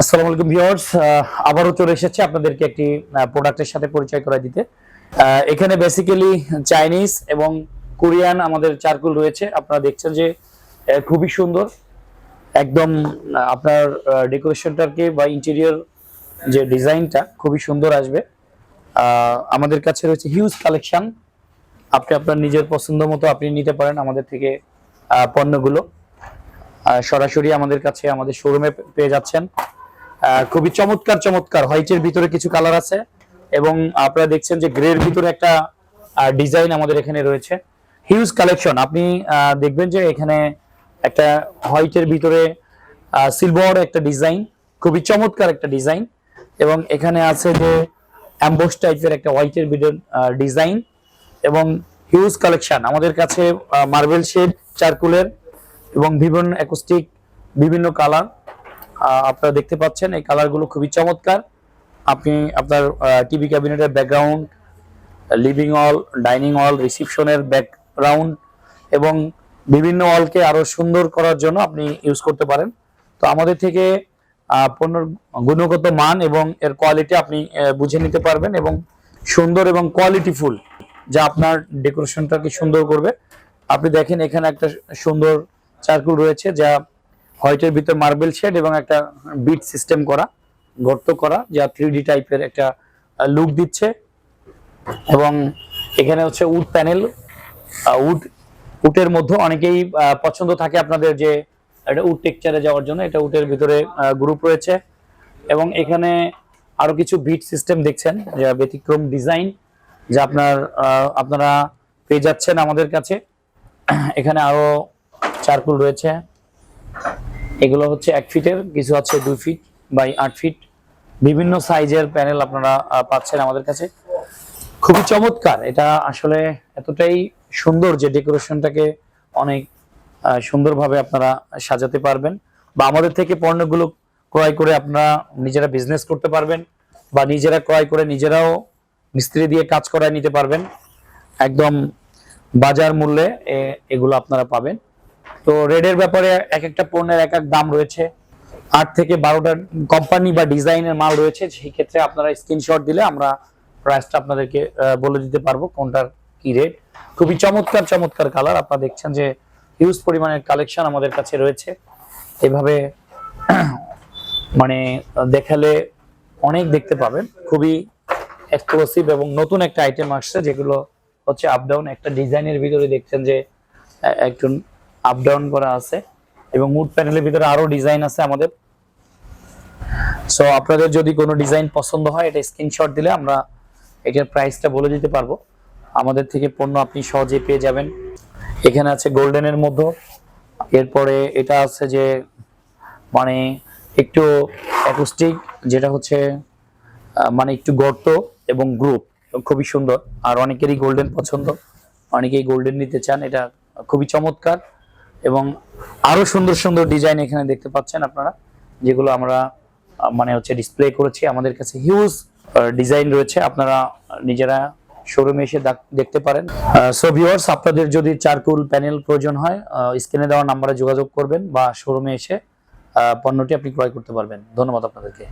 আসসালামু আলাইকুম ভিউয়ার্স আবারও চলে এসেছে আপনাদেরকে একটি প্রোডাক্টের সাথে পরিচয় করে দিতে। এখানে বেসিক্যালি চাইনিজ এবং কোরিয়ান আমাদের চারকুল রয়েছে। আপনারা দেখছেন যে খুবই সুন্দর। একদম আপনার ডেকোরেশনটাকে বা ইন্টেরিয়র যে ডিজাইনটা খুবই সুন্দর আসবে। আমাদের কাছে রয়েছে হিউজ কালেকশন আপনি আপনার নিজের পছন্দ মতো আপনি নিতে পারেন আমাদের থেকে পণ্যগুলো। সরাসরি আমাদের কাছে আমাদের শোরুমে পেয়ে যাচ্ছেন। খুবই চমৎকার চমৎকার। হোয়াইটের ভিতরে কিছু কালার আছে এবং আপনারা দেখছেন যে গ্রের ভিতরে একটা ডিজাইন আমাদের এখানে রয়েছে। হিউজ কালেকশন আপনি দেখবেন যে এখানে একটা হোয়াইটের ভিতরে সিলভার একটা ডিজাইন খুবই চমৎকার একটা ডিজাইন এবং এখানে আছে যে অ্যাম্বোস টাইপের একটা হোয়াইটের ভিতর ডিজাইন এবং হিউজ কালেকশন আমাদের কাছে মার্বেল শেড চারকুলের এবং বিভিন্ন অ্যাকোস্টিক বিভিন্ন কালার আপনারা দেখতে পাচ্ছেন, এই কালারগুলো খুবই চমৎকার। আপনি আপনার টিভি ক্যাবিনেটের ব্যাকগ্রাউন্ড লিভিং হল ডাইনিং হল রিসিপশনের ব্যাকগ্রাউন্ড এবং বিভিন্ন হলকে আরও সুন্দর করার জন্য আপনি ইউজ করতে পারেন। তো আমাদের থেকে পণ্যের গুণগত মান এবং এর কোয়ালিটি আপনি বুঝে নিতে পারবেন এবং সুন্দর এবং কোয়ালিটিফুল যা আপনার ডেকোরেশনটাকে সুন্দর করবে। আপনি দেখেন এখানে একটা সুন্দর চারকুল রয়েছে যা হোয়াইটের ভিতর মার্বেল শেড এবং একটা বিট সিস্টেম করা, গর্ত করা, যা থ্রি টাইপের একটা লুক দিচ্ছে। এবং এখানে হচ্ছে উড প্যানেল উড উটের মধ্যে অনেকেই পছন্দ থাকে আপনাদের যে একটা উড টেকচারে যাওয়ার জন্য। এটা উটের ভিতরে গ্রুপ রয়েছে। এবং এখানে আরও কিছু বিট সিস্টেম দেখছেন, যা ব্যতিক্রম ডিজাইন যা আপনার আপনারা পেয়ে যাচ্ছেন আমাদের কাছে। এখানে আরও চারকুল রয়েছে। এগুলো হচ্ছে এক ফিটের, কিছু আছে দুই ফিট বাই আট ফিট। বিভিন্ন সাইজের প্যানেল আপনারা পাচ্ছেন আমাদের কাছে। খুবই চমৎকার। এটা আসলে এতটাই সুন্দর যে ডেকোরেশনটাকে অনেক সুন্দরভাবে আপনারা সাজাতে পারবেন বা আমাদের থেকে পণ্যগুলো ক্রয় করে আপনারা নিজেরা বিজনেস করতে পারবেন বা নিজেরা ক্রয় করে নিজেরাও মিস্ত্রি দিয়ে কাজ করায় নিতে পারবেন। একদম বাজার মূল্যে এগুলো আপনারা পাবেন। তো রেডের ব্যাপারে এক একটা পণ্যের এক এক দাম রয়েছে। আট থেকে বারোটা কোম্পানি বা ডিজাইনের মাল রয়েছে, সেই ক্ষেত্রে আপনারা স্ক্রিনশট দিলে আমরা প্রাইসটা আপনাদেরকে বলে দিতে পারব কোনটার কি রেট খুবই চমৎকার চমৎকার কালার আপনারা দেখছেন যে হিউজ পরিমাণের কালেকশন আমাদের কাছে রয়েছে। এভাবে মানে দেখালে অনেক দেখতে পাবেন। খুবই এক্সক্লুসিভ এবং নতুন একটা আইটেম আসছে, যেগুলো হচ্ছে আপ ডাউন একটা ডিজাইনের ভিতরে দেখছেন যে একটু আপ ডাউন করা আছে এবং মুড প্যানেলের ভিতরে আরও ডিজাইন আছে আমাদের। সো আপনাদের যদি কোনো ডিজাইন পছন্দ হয়, এটা স্ক্রিনশট দিলে আমরা এটার প্রাইসটা বলে দিতে পারব। আমাদের থেকে পণ্য আপনি সহজে পেয়ে যাবেন। এখানে আছে গোল্ডেনের মধ্যে। এরপরে এটা আছে যে মানে একটু অ্যাকোস্টিক যেটা হচ্ছে মানে একটু গর্ত এবং গ্রুপ খুবই সুন্দর। আর অনেকেরই গোল্ডেন পছন্দ। অনেকেই গোল্ডেন নিতে চান। এটা খুবই চমৎকার। এবং আরও সুন্দর সুন্দর ডিজাইন এখানে দেখতে পাচ্ছেন আপনারা, যেগুলো আমরা মানে হচ্ছে ডিসপ্লে করেছি। আমাদের কাছে হিউজ ডিজাইন রয়েছে। আপনারা নিজেরা শোরুমে এসে দেখ- দেখতে পারেন। সো ভিউয়ার্স আপনাদের যদি চারকুল প্যানেল প্রয়োজন হয় স্ক্রিনে দেওয়া নাম্বারে যোগাযোগ করবেন বা শোরুমে এসে পণ্যটি আপনি ক্রয় করতে পারবেন। ধন্যবাদ আপনাদেরকে।